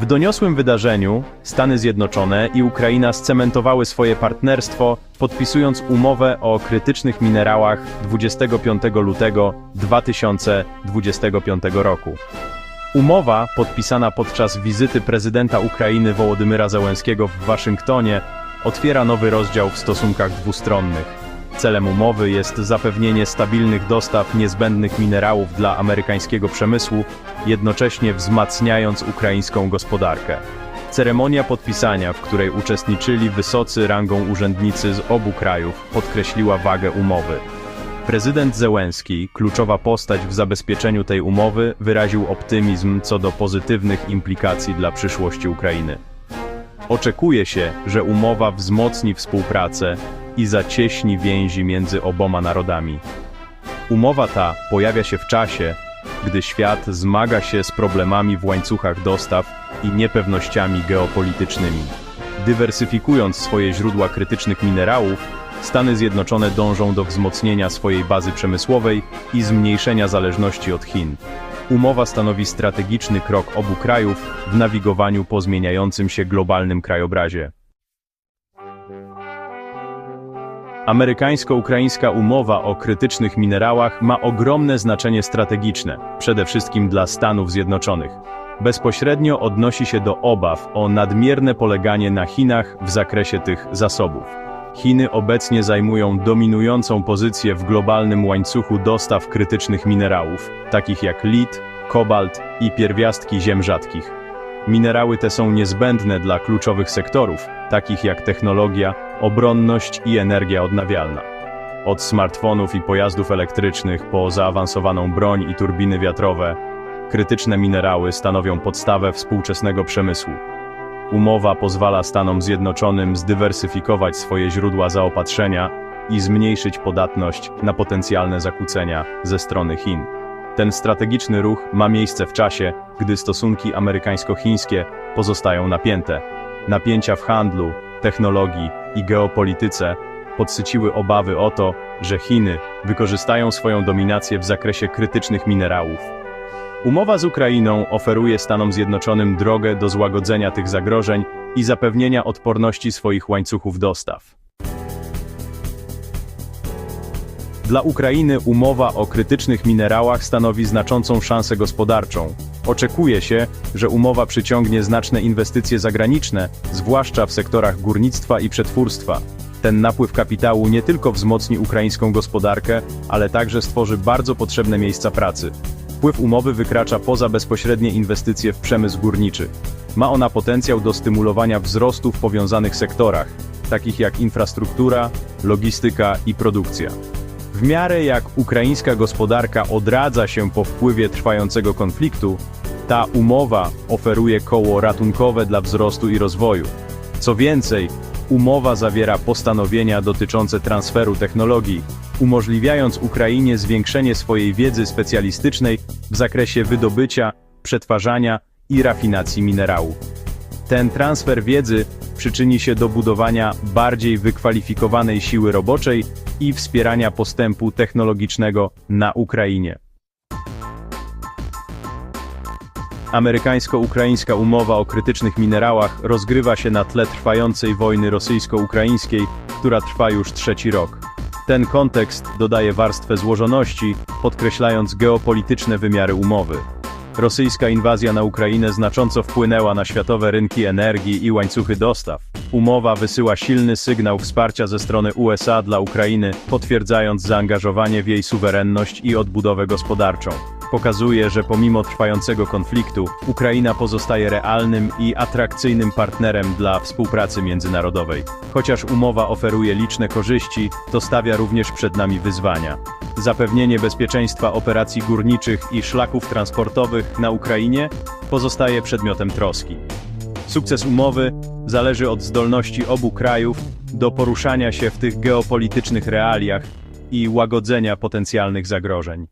W doniosłym wydarzeniu Stany Zjednoczone i Ukraina scementowały swoje partnerstwo, podpisując umowę o krytycznych minerałach 25 lutego 2025 roku. Umowa, podpisana podczas wizyty prezydenta Ukrainy Wołodymyra Zełenskiego w Waszyngtonie, otwiera nowy rozdział w stosunkach dwustronnych. Celem umowy jest zapewnienie stabilnych dostaw niezbędnych minerałów dla amerykańskiego przemysłu, jednocześnie wzmacniając ukraińską gospodarkę. Ceremonia podpisania, w której uczestniczyli wysocy rangą urzędnicy z obu krajów, podkreśliła wagę umowy. Prezydent Zełenski, kluczowa postać w zabezpieczeniu tej umowy, wyraził optymizm co do pozytywnych implikacji dla przyszłości Ukrainy. Oczekuje się, że umowa wzmocni współpracę i zacieśni więzi między oboma narodami. Umowa ta pojawia się w czasie, gdy świat zmaga się z problemami w łańcuchach dostaw i niepewnościami geopolitycznymi. Dywersyfikując swoje źródła krytycznych minerałów, Stany Zjednoczone dążą do wzmocnienia swojej bazy przemysłowej i zmniejszenia zależności od Chin. Umowa stanowi strategiczny krok obu krajów w nawigowaniu po zmieniającym się globalnym krajobrazie. Amerykańsko-ukraińska umowa o krytycznych minerałach ma ogromne znaczenie strategiczne, przede wszystkim dla Stanów Zjednoczonych. Bezpośrednio odnosi się do obaw o nadmierne poleganie na Chinach w zakresie tych zasobów. Chiny obecnie zajmują dominującą pozycję w globalnym łańcuchu dostaw krytycznych minerałów, takich jak lit, kobalt i pierwiastki ziem rzadkich. Minerały te są niezbędne dla kluczowych sektorów, takich jak technologia, obronność i energia odnawialna. Od smartfonów i pojazdów elektrycznych po zaawansowaną broń i turbiny wiatrowe, krytyczne minerały stanowią podstawę współczesnego przemysłu. Umowa pozwala Stanom Zjednoczonym zdywersyfikować swoje źródła zaopatrzenia i zmniejszyć podatność na potencjalne zakłócenia ze strony Chin. Ten strategiczny ruch ma miejsce w czasie, gdy stosunki amerykańsko-chińskie pozostają napięte. Napięcia w handlu, technologii i geopolityce podsyciły obawy o to, że Chiny wykorzystają swoją dominację w zakresie krytycznych minerałów. Umowa z Ukrainą oferuje Stanom Zjednoczonym drogę do złagodzenia tych zagrożeń i zapewnienia odporności swoich łańcuchów dostaw. Dla Ukrainy umowa o krytycznych minerałach stanowi znaczącą szansę gospodarczą. Oczekuje się, że umowa przyciągnie znaczne inwestycje zagraniczne, zwłaszcza w sektorach górnictwa i przetwórstwa. Ten napływ kapitału nie tylko wzmocni ukraińską gospodarkę, ale także stworzy bardzo potrzebne miejsca pracy. Wpływ umowy wykracza poza bezpośrednie inwestycje w przemysł górniczy. Ma ona potencjał do stymulowania wzrostu w powiązanych sektorach, takich jak infrastruktura, logistyka i produkcja. W miarę jak ukraińska gospodarka odradza się po wpływie trwającego konfliktu, ta umowa oferuje koło ratunkowe dla wzrostu i rozwoju. Co więcej, umowa zawiera postanowienia dotyczące transferu technologii, umożliwiając Ukrainie zwiększenie swojej wiedzy specjalistycznej w zakresie wydobycia, przetwarzania i rafinacji minerałów. Ten transfer wiedzy przyczyni się do budowania bardziej wykwalifikowanej siły roboczej i wspierania postępu technologicznego na Ukrainie. Amerykańsko-ukraińska umowa o krytycznych minerałach rozgrywa się na tle trwającej wojny rosyjsko-ukraińskiej, która trwa już trzeci rok. Ten kontekst dodaje warstwę złożoności, podkreślając geopolityczne wymiary umowy. Rosyjska inwazja na Ukrainę znacząco wpłynęła na światowe rynki energii i łańcuchy dostaw. Umowa wysyła silny sygnał wsparcia ze strony USA dla Ukrainy, potwierdzając zaangażowanie w jej suwerenność i odbudowę gospodarczą. Pokazuje, że pomimo trwającego konfliktu, Ukraina pozostaje realnym i atrakcyjnym partnerem dla współpracy międzynarodowej. Chociaż umowa oferuje liczne korzyści, to stawia również przed nami wyzwania. Zapewnienie bezpieczeństwa operacji górniczych i szlaków transportowych na Ukrainie pozostaje przedmiotem troski. Sukces umowy zależy od zdolności obu krajów do poruszania się w tych geopolitycznych realiach i łagodzenia potencjalnych zagrożeń.